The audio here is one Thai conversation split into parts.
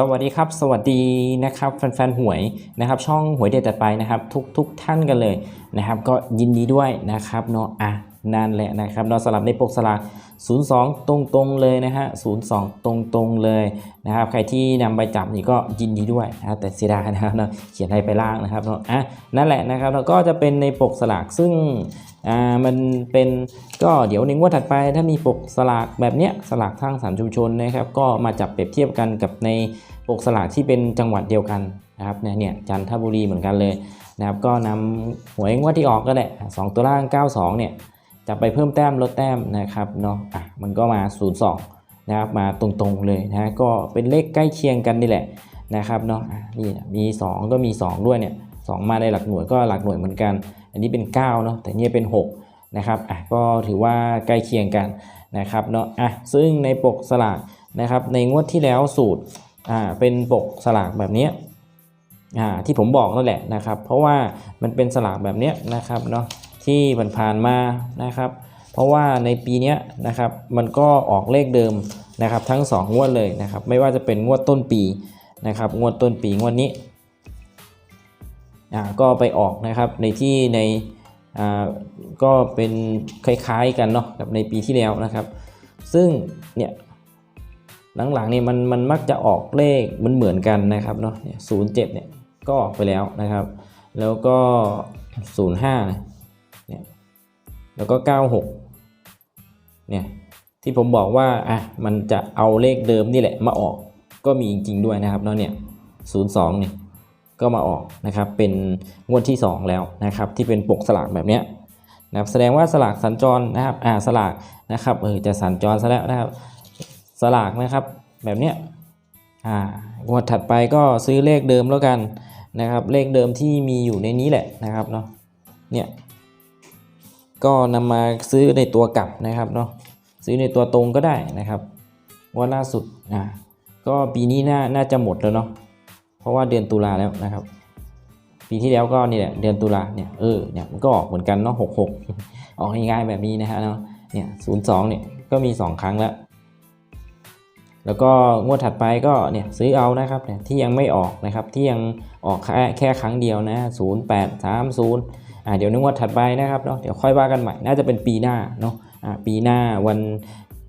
สวัสดีครับ สวัสดีนะครับแฟนๆหวยนะครับช่องหวยเด็ดต่อไปนะครับ ทุกทุกท่านกันเลยนะครับ ก็ยินดีด้วยนะครับเนาะอะ นั่นแหละนะครับเนาสลับในปกสลาก02 ตรงๆเลยนะฮะ02 ตรงๆเลยนะครับ ใครที่นำไปจับนี่ก็ยินดีด้วยนะแต่เสียดายนะครับเนาะเขียนให้ไปล่างนะครับเนาะอะนั่นแหละนะครับแล้วก็จะเป็นในปกสลากซึ่งอ่ามันเป็นก็เดี๋ยวในงวดถัดไปถ้ามีปกสลากแบบเนี้ยสลากทางสามชุมชนนะครับ ก็มาจับเปรียบเทียบกันกับในปกสลากที่เป็นจังหวัดเดียวกันนะครับเนี่ยจันทบุรีเหมือนกันเลยนะครับก็นำหวยงวดที่ออกก็แหละสองตัวล่าง 92เนี่ย จับไปเพิ่มแต้มลดแต้มนะครับเนาะอะมันก็มา 02 นะครับมาตรงๆเลยนะก็เป็นเลขใกล้เคียงกันนี่แหละนะครับเนาะอะนี่มี 2 ก็มี 2 ด้วยเนี่ยสองมาได้หลักหน่วยก็หลักหน่วยเหมือนกัน อันนี้เป็น9เนาะแต่เนี่ยเป็น 6 นะครับอะก็ถือว่าใกล้เคียงกันนะครับเนาะอะซึ่งในปกสลากนะครับในงวดที่แล้วสูตรอ่าเป็นปกสลากแบบนี้อ่าที่ผมบอกนั่นแหละนะครับ เพราะว่ามันเป็นสลากแบบนี้นะครับเนาะ ที่ผ่านๆมานะครับ เพราะว่าในปีนี้นะครับมันก็ออกเลขเดิมนะครับทั้ง 2 งวดเลยนะครับ ไม่ว่าจะเป็นงวดต้นปีนะครับงวดต้นปีงวดนี้อ่าก็ไปออกนะครับในที่ในอ่าก็เป็นคล้ายๆกันเนาะกับในปีที่แล้วนะครับ ซึ่งเนี่ยหลังๆเนี่ยมันมันมักจะออกเลขมันเหมือนกันนะครับเนาะศูนย์เจ็ดเนี่ยก็ออกไปแล้วนะครับ แล้วก็ศูนย์ห้า แล้วก็เก้าหกเนี่ย ที่ผมบอกว่า อะ มันจะเอาเลขเดิมนี่แหละมาออก ก็มีจริง ๆ ด้วยนะครับเนาะเนี่ยศูนย์สองเนี่ย ก็มาออกนะครับ เป็นงวดที่ 2 แล้วนะครับ ที่เป็นปกสลากแบบเนี้ยนะครับแสดงว่าสลากสัญจรนะครับ อ่า สลากนะครับ เออ จะสัญจรซะแล้วนะครับ สลากนะครับ แบบเนี้ย อ่า งวดถัดไปก็ซื้อเลขเดิมแล้วกันนะครับ เลขเดิมที่มีอยู่ในนี้แหละนะครับเนาะ เนี่ย ก็นำมาซื้อในตัวกลับนะครับเนาะซื้อในตัวตรงก็ได้นะครับว่าล่าสุดอ่าก็ปีนี้น่าน่าจะหมดแล้วเนาะเพราะว่าเดือนตุลาแล้วนะครับ ปีที่แล้วก็นี่แหละเดือนตุลาเนี่ยเออเนี่ยมันก็ออกเหมือนกันเนาะหกหกออกง่ายๆแบบนี้นะฮะเนาะเนี่ยศูนย์สองเนี่ยก็มี 2 ครั้งแล้ว แล้วก็งวดถัดไปก็เนี่ยซื้อเอานะครับเนี่ยที่ยังไม่ออกนะครับที่ยังออกแค่แค่ครั้งเดียวนะ0 8 3 0 อ่าเดี๋ยวในงวดถัดไปนะครับเนาะเดี๋ยวค่อยว่ากันใหม่น่าจะเป็นปีหน้าเนาะอ่าปีหน้าวัน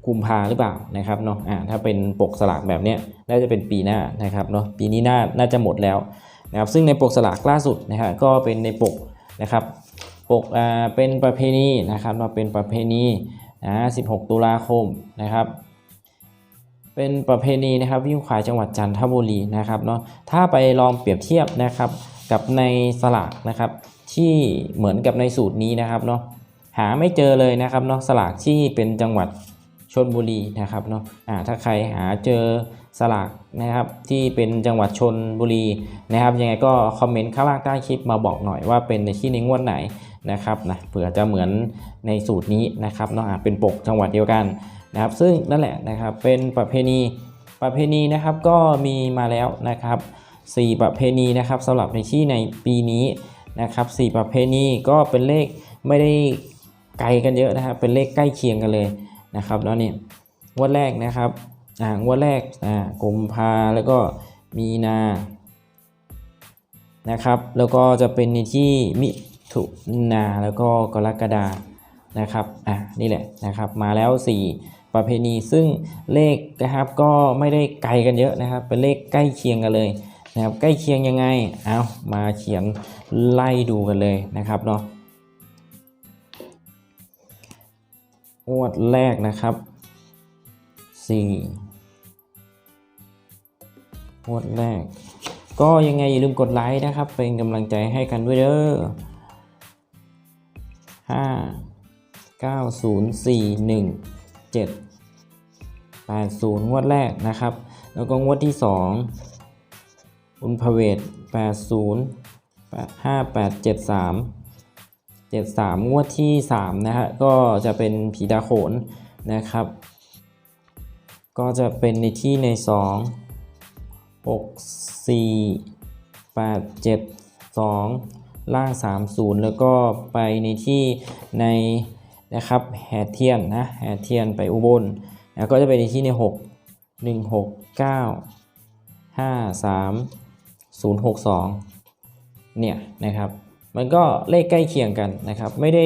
กุมภาหรือเปล่านะครับเนาะอ่าถ้าเป็นปกสลากแบบเนี้ยน่าจะเป็นปีหน้านะครับเนาะปีนี้น่าน่าจะหมดแล้วนะครับซึ่งในปกสลากล่าสุดนะครับก็เป็นในปกนะครับปกอ่าเป็นประเพณีนะครับมาเป็นประเพณีนะ16 ตุลาคมนะครับ เป็นประเพณีนะครับวิ่งควายจังหวัดจันทบุรีนะครับเนาะถ้าไปลองเปรียบเทียบนะครับกับในสลากนะครับ ที่เหมือนกับในสูตรนี้นะครับเนาะหาไม่เจอเลยนะครับเนาะสลากที่เป็นจังหวัดชนบุรีนะครับเนาะอ่าถ้าใครหาเจอสลากนะครับที่เป็นจังหวัดชนบุรีนะครับ ยังไงก็คอมเมนต์ข้างล่างใต้คลิปมาบอกหน่อยว่าเป็นในที่ในงวดไหนนะครับนะเผื่อจะเหมือนในสูตรนี้นะครับเนาะเป็นปกจังหวัดเดียวกันนะครับ ซึ่งนั่นแหละนะครับเป็นประเพณีประเพณีนะครับก็มีมาแล้วนะครับ 4 ประเพณีนะครับสำหรับในที่ในปีนี้ นะครับ4ประเพณีก็เป็นเลขไม่ได้ไกลกันเยอะนะครับ เป็นเลขใกล้เคียงกันเลยนะครับแล้วนี่งวดแรกนะครับอ่างวดแรกอ่ากุมภาแล้วก็มีนานะครับแล้วก็จะเป็นในที่มิถุนาแล้วก็กรกฎานะครับอะนี่แหละนะครับมาแล้ว 4 ประเพณีซึ่งเลขนะครับก็ไม่ได้ไกลกันเยอะนะครับ เป็นเลขใกล้เคียงกันเลยนะครับใกล้เคียงยังไงเอามาเขียน ไล่ดูกันเลยนะครับเนาะงวดแรกนะครับ4งวดแรก ก็ยังไงอย่าลืมกดไลค์นะครับ เป็นกำลังใจให้กันด้วยเด้อห้า90417 80งวดแรกนะครับ แล้วก็งวดที่2อุณพเว 5873 73 งวดที่ 3 นะฮะ ก็จะเป็นผีตาโขนนะครับ ก็จะเป็นในที่ใน 2 6 4 8 7 2 ล่าง 30 แล้วก็ไปในที่ในนะครับแห่เทียนนะแห่เทียนไปอุบลแล้วก็จะไปในที่ใน 6 1 6 9ห้าสามศูนย์หกสอง เนี่ยนะครับมันก็เลขใกล้เคียงกันนะครับไม่ได้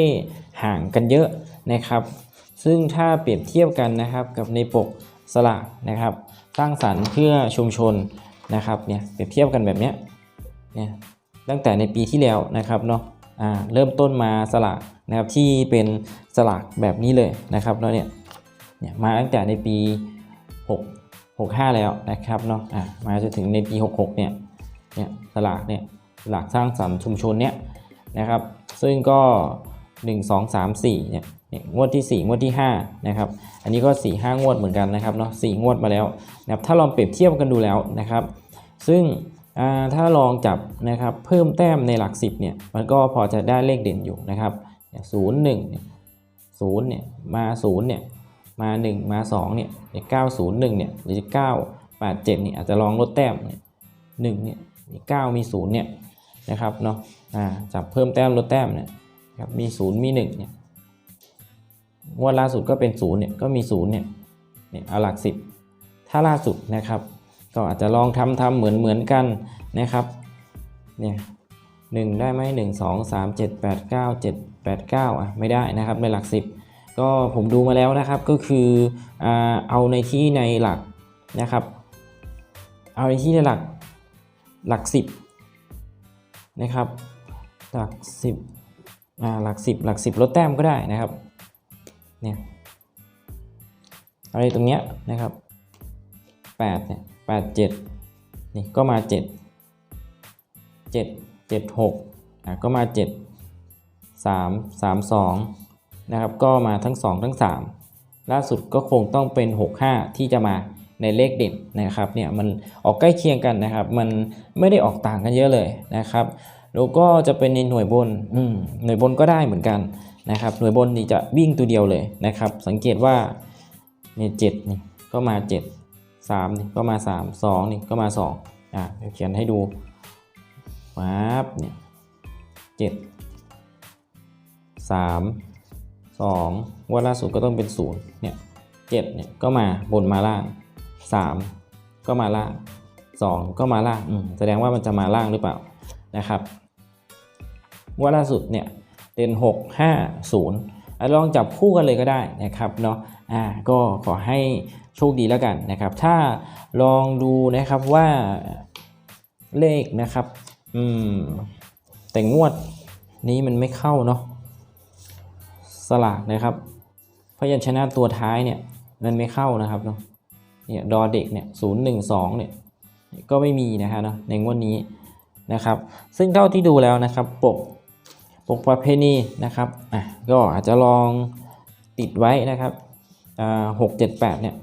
ห่างกันเยอะนะครับ ซึ่งถ้าเปรียบเทียบกันนะครับกับในปกสลากนะครับสร้างสรรค์เพื่อชุมชนนะครับเนี่ยเปรียบเทียบกันแบบเนี้ยเนี่ยตั้งแต่ในปีที่แล้วนะครับเนาะอ่าเริ่มต้นมาสลากนะครับที่เป็นสลากแบบนี้เลยนะครับเนี่ยเนี่ยมาตั้งแต่ในปี 6 65 แล้วนะครับเนาะอ่ามาจนถึงในปี 66เนี่ยเนี่ยสลากเนี่ย สลากสร้างสรรค์ชุมชนเนี่ยนะครับ ซึ่งก็ 1 2 3 4เนี่ยเนี่ยงวดที่ 4 งวดที่5นะครับ อันนี้ก็ 4 5 งวดเหมือนกันนะครับเนาะ4งวดมาแล้วนะครับถ้าลองเปรียบเทียบกันดูแล้วนะครับ ซึ่งถ้าลองจับนะครับเพิ่มแต้มในหลัก 10เนี่ยมันก็พอจะได้เลขเด่นอยู่นะครับศูนย์หนึ่งเนี่ยศูนย์เนี่ยมาศูนย์เนี่ยมา 1 มา2เนี่ยเก้าศูนย์หนึ่งเนี่ยหรือเก้าแปดเจ็ดเนี่ยอาจจะลองลดแต้มเนี่ยหนึ่งเนี่ยมีเก้ามีศูนย์เนี่ย นะครับเนาะอ่าจับเพิ่มแต้มลดแต้มเนี่ยครับมีศูนย์มีหนึ่งเนี่ยงวดล่าสุดก็เป็นศูนย์เนี่ยก็มีศูนย์เนี่ยเนี่ยเอาหลักสิบถ้าล่าสุดนะครับ ก็อาจจะลองทำทำเหมือนเหมือนกันนะครับเนี่ยหนึ่งได้ไหมหนึ่งสองสามเจ็ดแปดเก้าเจ็ดแปดเก้าอะไม่ได้นะครับในหลักสิบก็ผมดูมาแล้วนะครับก็คืออ่าเอาในที่ในหลักนะครับ เอาในที่ในหลักหลักสิบ นะครับ หลักสิบอ่าหลักสิบหลักสิบลดแต้มก็ได้นะครับเนี่ยอะไรตรงเนี้ยนะครับ8เนี่ยแปดเจ็ดนี่ก็มา 7 7 7 6อะก็มา 7 3 3 2นะครับก็มาทั้ง 2 ทั้ง 3 ล่าสุดก็คงต้องเป็น 6 5 ที่จะมา ในเลขเด่นนะครับเนี่ยมันออกใกล้เคียงกันนะครับ มันไม่ได้ออกต่างกันเยอะเลยนะครับแล้วก็จะเป็นในหน่วยบนหน่วยบนก็ได้เหมือนกันนะครับ หน่วยบนนี่จะวิ่งตัวเดียวเลยนะครับ สังเกตว่าเนี่ยเจ็ดนี่ก็มา7 3นี่ก็มา3 2นี่ก็มา2อะเขียนให้ดูปั๊บเนี่ย7 3 2ว่าล่าสุดก็ต้องเป็น0เนี่ย7เนี่ยก็มาบนมาล่าง 3 ก็มาล่าง 2 ก็มาล่างแสดงว่ามันจะมาล่างหรือเปล่านะครับว่าล่าสุดเนี่ยเด่น6 5 0อะลองจับคู่กันเลยก็ได้นะครับเนาะอ่าก็ขอให้โชคดีแล้วกันนะครับ ถ้าลองดูนะครับว่าเลขนะครับอืมแต่งวดนี้มันไม่เข้าเนาะสลากนะครับพยัญชนะตัวท้ายเนี่ยมันไม่เข้านะครับเนาะ เนี่ยดอเด็กเนี่ยศูนย์หนึ่งสองเนี่ยก็ไม่มีนะครับเนาะในงวดนี้นะครับ ซึ่งเท่าที่ดูแล้วนะครับปกปกประเพณีนะครับอะก็อาจจะลองติดไว้นะครับอ่าหกเจ็ดแปดเนี่ย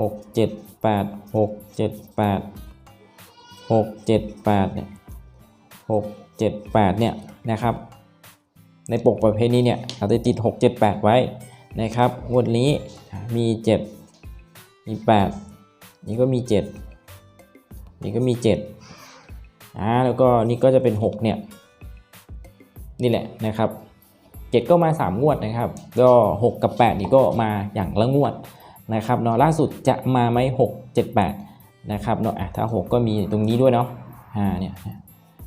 หกเจ็ดแปดหกเจ็ดแปดหกเจ็ดแปดเนี่ยหกเจ็ดแปดเนี่ยนะครับ ในปกประเภทนี้เนี่ยเราจะติดหกเจ็ดแปดไว้นะครับงวดนี้มีเจ็ด มีแปดนี่ก็มีเจ็ดนี่ก็มีเจ็ดอ่าแล้วก็นี่ก็จะเป็นหกเนี่ยนี่แหละนะครับเจ็ดก็มาสามงวดนะครับก็หกกับแปดนี่ก็มาอย่างละงวดนะครับเนาะล่าสุดจะมาไหมหกเจ็ดแปดนะครับเนาะอะถ้า6ก็มีตรงนี้ด้วยเนาะอ่าเนี่ย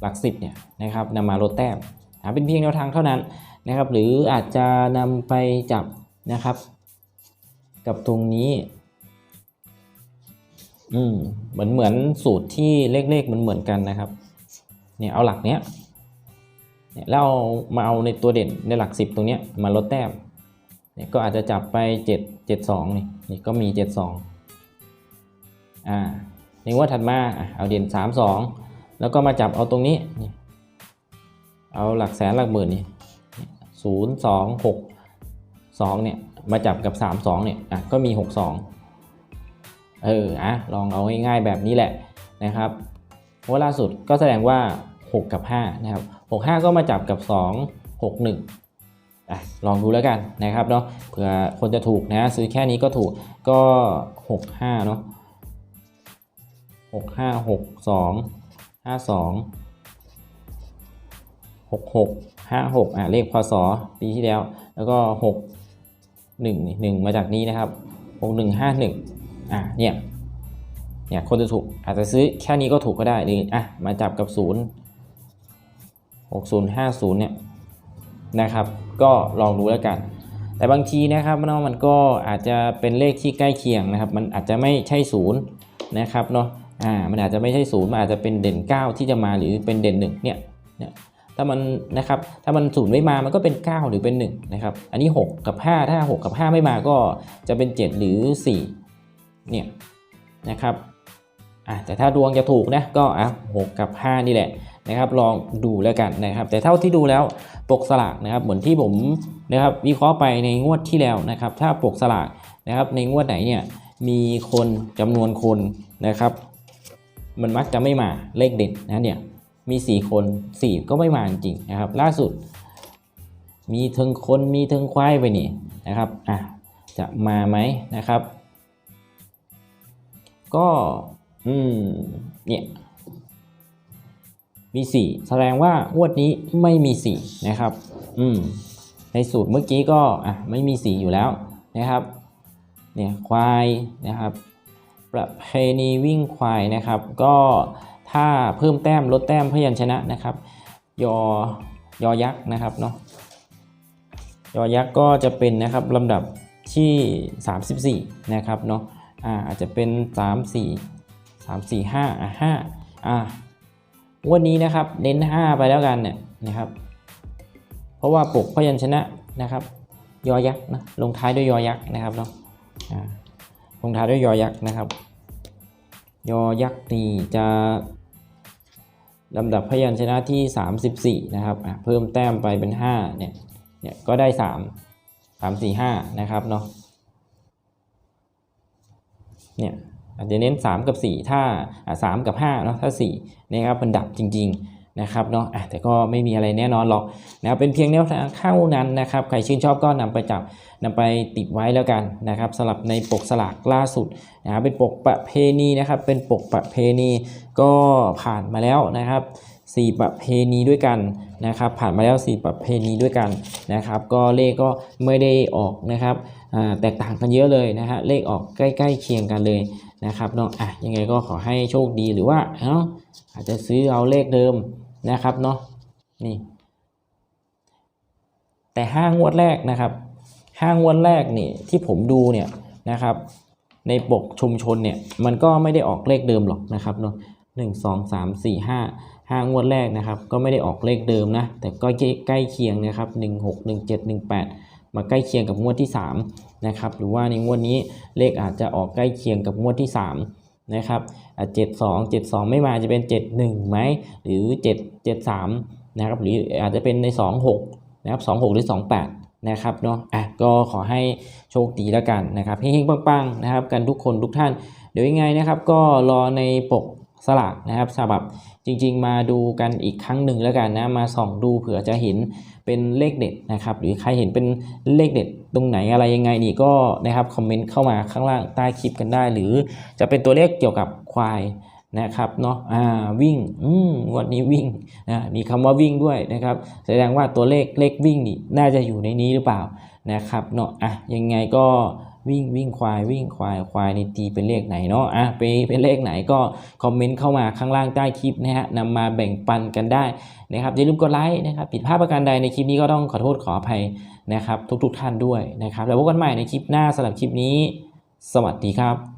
หลักสิบเนี่ยนะครับนำมาลดแต้มอ่าเป็นเพียงแนวทางเท่านั้นนะครับ หรืออาจจะนำไปจับนะครับ กับตรงนี้ อืมเหมือนเหมือนสูตรที่เลขๆเหมือนเหมือนกันนะครับ เนี่ยเอาหลักเนี้ยเนี่ยแล้วเอามาเอาในตัวเด่นในหลักสิบตรงเนี้ยมาลดแต้มเนี่ยก็อาจจะจับไป 7 7 2นี่นี่ก็มี 7 2อ่าในงวดถัดมาเอาเด่น 3 2 แล้วก็มาจับเอาตรงนี้นี่เอาหลักแสนหลักหมื่นนี่ศูนย์สองหกสองเนี่ยมาจับกับ 3 2เนี่ยอะก็มี 6 2 เอออะลองเอาง่ายๆแบบนี้แหละนะครับเว่าล่าสุดก็แสดงว่า 6 กับ5นะครับ6 5 ก็มาจับกับ 2 6 1อะลองดูแล้วกันนะครับเนาะเผื่อคนจะถูกนะซื้อแค่นี้ก็ถูกก็ 6 5 เนาะ6 5 6 2 5 2 6 6 5 6อะเลขพศปีที่แล้ว แล้วก็ 6 1นี่1มาจากนี้นะครับ 6 1 5 1 อะเนี่ยเนี่ยคนจะถูกอาจจะซื้อแค่นี้ก็ถูกก็ได้หรืออะมาจับกับ 0 6050เนี่ยนะครับ ก็ลองดูแล้วกัน แต่บางทีนะครับเนาะมันก็อาจจะเป็นเลขที่ใกล้เคียงนะครับ มันอาจจะไม่ใช่ศูนย์นะครับเนาะอ่ามันอาจจะไม่ใช่ศูนย์มันอาจจะเป็นเด่น 9 ที่จะมาหรือเป็นเด่น1เนี่ยเนี่ยถ้ามันนะครับถ้ามันศูนย์ไม่มามันก็เป็น 9 หรือเป็น1นะครับอันนี้ 6 กับ 5 ถ้า 6 กับ 5 ไม่มาก็จะเป็น 7 หรือ 4 เนี่ยนะครับอะแต่ถ้าดวงจะถูกนะก็อะ6กับ 5 นี่แหละนะครับ ลองดูแล้วกันนะครับ แต่เท่าที่ดูแล้วปกสลากนะครับเหมือนที่ผมนะครับวิเคราะห์ไปในงวดที่แล้วนะครับ ถ้าปกสลากนะครับ ในงวดไหนเนี่ยมีคนจำนวนคนนะครับ มันมักจะไม่มาเลขเด็ดนะเนี่ยมี 4 คน 4 ก็ไม่มาจริงนะครับ ล่าสุด มีเทิงคนมีเทิงควายไปนี่นะครับอะจะมาไหมนะครับ ก็ อืม เนี่ยมี 4 แสดงว่างวดนี้ไม่มี 4 นะครับ อืม ในสูตรเมื่อกี้ก็อะไม่มี 4 อยู่แล้วนะครับ เนี่ยควายนะครับ ประเพณีวิ่งควายนะครับ ก็ถ้าเพิ่มแต้มลดแต้มพยัญชนะนะครับ ยอยอยักษ์นะครับเนาะ ยอยักษ์ก็จะเป็นนะครับลำดับที่ 34 นะครับเนาะ อ่าอาจจะเป็น 3 4 3 4 5อะ5อะวันนี้นะครับเน้น 5 ไปแล้วกันเนี่ยนะครับ เพราะว่าปกพยัญชนะนะครับยอยักษ์นะลงท้ายด้วยยอยักษ์นะครับเนาะลงท้ายด้วยยอยักษ์นะครับ ยอยักษ์นี่จะลำดับพยัญชนะที่ 34 นะครับเพิ่มแต้มไปเป็น 5 เนี่ยเนี่ยก็ได้ 3 3 4 5 นะครับเนาะ เนี่ยอาจจะเน้น 3 กับ 4 ถ้าสามกับ5เนาะถ้า4นะครับมันดับจริง ๆ นะครับเนาะแต่ก็ไม่มีอะไรแน่นอนหรอกนะครับเป็นเพียงแนวทางเข้านั้นนะครับใครชื่นชอบก็นำไปจับนำไปติดไว้แล้วกันนะครับสลับในปกสลากล่าสุดนะครับเป็นปกประเพณีนะครับเป็นปกประเพณีก็ผ่านมาแล้วนะครับ สี่ประเพณีด้วยกันนะครับ ผ่านมาแล้วสี่ประเพณีด้วยกันนะครับ ก็เลขก็ไม่ได้ออกนะครับแตกต่างกันเยอะเลยนะฮะเลขออกใกล้ๆเคียงกันเลยนะครับเนาะอะยังไงก็ขอให้โชคดีหรือว่าเนาะอาจจะซื้อเอาเลขเดิมนะครับเนาะนี่แต่ห้างวดแรกนะครับห้างวดแรกนี่ที่ผมดูเนี่ยนะครับ ในปกชุมชนเนี่ยมันก็ไม่ได้ออกเลขเดิมหรอกนะครับเนาะหนึ่งสองสามสี่ห้า ห้างวดแรกนะครับ ก็ไม่ได้ออกเลขเดิมนะ แต่ก็ใกล้เคียงนะครับหนึ่งหกหนึ่งเจ็ดหนึ่งแปดมาใกล้เคียงกับงวดที่สามนะครับหรือว่าในงวดนี้เลขอาจจะออกใกล้เคียงกับงวดที่สามนะครับเจ็ดสองเจ็ดสองไม่มาจะเป็นเจ็ดหนึ่งไหมหรือเจ็ดเจ็ดสามนะครับหรืออาจจะเป็นในสองหกนะครับ26หกหรือ28นะครับเนาะอะก็ขอให้โชคดีแล้วกันนะครับเฮงๆปังๆนะครับ กันทุกคนทุกท่าน เดี๋ยวยังไงนะครับ ก็รอในปก สลากนะครับฉบับจริง ๆ มาดูกันอีกครั้งหนึ่งแล้วกันนะมาส่องดูเผื่อจะเห็นเป็นเลขเด็ดนะครับ หรือใครเห็นเป็นเลขเด็ดตรงไหนอะไรยังไงนี่ก็นะครับคอมเมนต์เข้ามาข้างล่างใต้คลิปกันได้ หรือจะเป็นตัวเลขเกี่ยวกับควายนะครับเนาะอ่าวิ่งอืมวันนี้วิ่งนะมีคำว่าวิ่งด้วยนะครับ แสดงว่าตัวเลขเลขวิ่งนี่น่าจะอยู่ในนี้หรือเปล่านะครับเนาะอะยังไงก็ วิ่งวิ่งควายวิ่งควายควายในตีเป็นเลขไหนเนาะอะเป็นเป็นเลขไหนก็คอมเมนต์เข้ามาข้างล่างใต้คลิปนะฮะนำมาแบ่งปันกันได้นะครับอย่าลืมกดไลค์นะครับผิดพลาดประการใดในคลิปนี้ก็ต้องขอโทษขออภัยนะครับ ทุกๆท่านด้วยนะครับแล้วพบกันใหม่ในคลิปหน้าสำหรับคลิปนี้ สวัสดีครับ